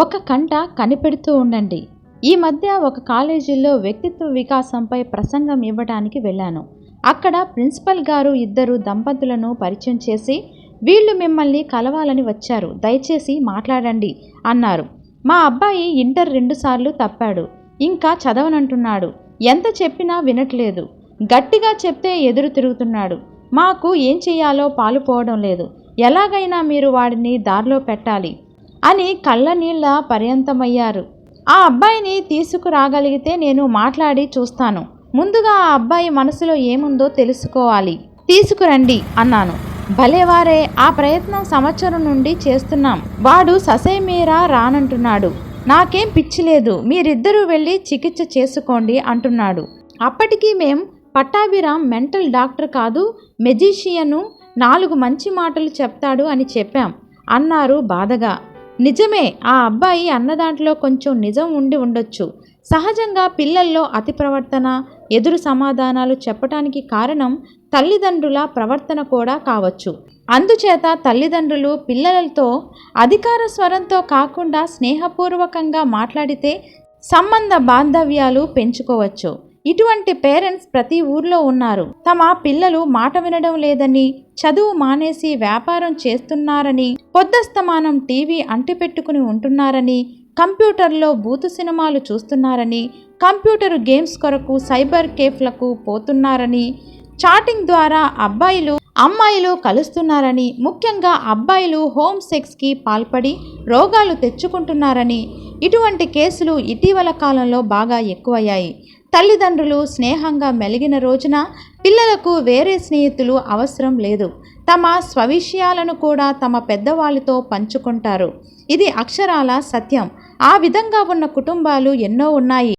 ఒక కంట కనిపెడుతూ ఉండండి. ఈ మధ్య ఒక కాలేజీలో వ్యక్తిత్వ వికాసంపై ప్రసంగం ఇవ్వడానికి వెళ్ళాను. అక్కడ ప్రిన్సిపల్ గారు ఇద్దరు దంపతులను పరిచయం చేసి వీళ్ళు మిమ్మల్ని కలవాలని వచ్చారు. దయచేసి మాట్లాడండి అన్నారు. మా అబ్బాయి ఇంటర్ రెండుసార్లు తప్పాడు. ఇంకా చదవనంటున్నాడు. ఎంత చెప్పినా వినట్లేదు. గట్టిగా చెప్తే ఎదురు తిరుగుతున్నాడు. మాకు ఏం చేయాలో పాలుపోవడం లేదు. ఎలాగైనా మీరు వాడిని దారిలో పెట్టాలి. అని కళ్ళ నీళ్ళ పర్యంతమయ్యారు. ఆ అబ్బాయిని తీసుకురాగలిగితే నేను మాట్లాడి చూస్తాను. ముందుగా ఆ అబ్బాయి మనసులో ఏముందో తెలుసుకోవాలి. తీసుకురండి అన్నాను. భలేవారే ఆ ప్రయత్నం సంవత్సరం నుండి చేస్తున్నాం. వాడు ససేమీరా రానంటున్నాడు. నాకేం పిచ్చి లేదు. మీరిద్దరూ వెళ్ళి చికిత్స చేసుకోండి అంటున్నాడు. అప్పటికి మేం పట్టాభిరామ్ మెంటల్ డాక్టర్ కాదు మెజిషియను నాలుగు మంచి మాటలు చెప్తాడు అని చెప్పాం అన్నారు బాధగా. నిజమే ఆ అబ్బాయి అన్న దాంట్లో కొంచెం నిజం ఉండి ఉండొచ్చు. సహజంగా పిల్లల్లో అతి ప్రవర్తన ఎదురు సమాధానాలు చెప్పటానికి కారణం తల్లిదండ్రుల ప్రవర్తన కూడా కావచ్చు. అందుచేత తల్లిదండ్రులు పిల్లలతో అధికార స్వరంతో కాకుండా స్నేహపూర్వకంగా మాట్లాడితే సంబంధ బాంధవ్యాలు పెంచుకోవచ్చు. ఇటువంటి పేరెంట్స్ ప్రతి ఊర్లో ఉన్నారు. తమ పిల్లలు మాట వినడం లేదని చదువు మానేసి వ్యాపారం చేస్తున్నారని పొద్దస్తమానం టీవీ అంటిపెట్టుకుని ఉంటున్నారని కంప్యూటర్లో బూతు సినిమాలు చూస్తున్నారని కంప్యూటర్ గేమ్స్ కొరకు సైబర్ కేఫ్లకు పోతున్నారని చాటింగ్ ద్వారా అబ్బాయిలు అమ్మాయిలు కలుస్తున్నారని ముఖ్యంగా అబ్బాయిలు హోమ్ సెక్స్కి పాల్పడి రోగాలు తెచ్చుకుంటున్నారని ఇటువంటి కేసులు ఇటీవల కాలంలో బాగా ఎక్కువయ్యాయి. తల్లిదండ్రులు స్నేహంగా మెలిగిన రోజున పిల్లలకు వేరే స్నేహితులు అవసరం లేదు. తమ స్వవిషయాలను కూడా తమ పెద్దవాళ్ళతో పంచుకుంటారు. ఇది అక్షరాల సత్యం. ఆ విధంగా ఉన్న కుటుంబాలు ఎన్నో ఉన్నాయి.